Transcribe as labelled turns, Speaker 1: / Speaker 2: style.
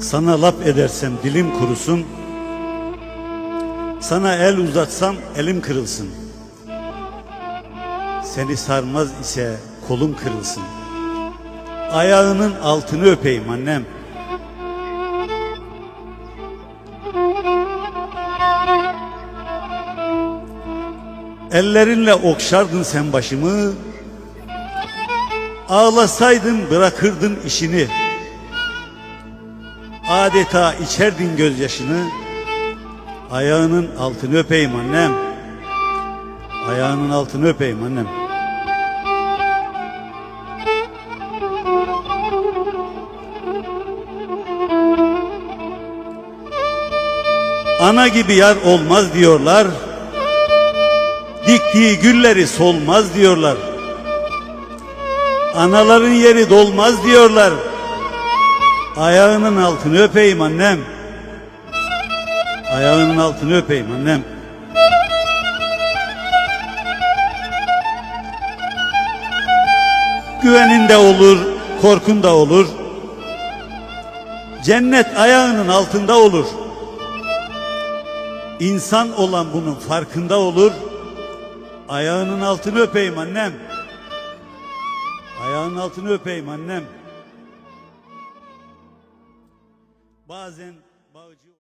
Speaker 1: Sana laf edersem dilim kurusun. Sana el uzatsam elim kırılsın. Seni sarmaz ise kolum kırılsın. Ayağının altını öpeyim annem. Ellerinle okşardın sen başımı. Ağlasaydın bırakırdın işini Adeta içerdin gözyaşını. Ayağının altını öpeyim annem. Ayağının altını öpeyim annem. Ana gibi yar olmaz diyorlar. Diktiği gülleri solmaz diyorlar. Anaların yeri dolmaz diyorlar Ayağının altını öpeyim annem. Ayağının altını öpeyim annem. Güvenin de olur, korkun da olur. Cennet ayağının altında olur. İnsan olan bunun farkında olur. Ayağının altını öpeyim annem. Ayağının altını öpeyim annem بازن باوجو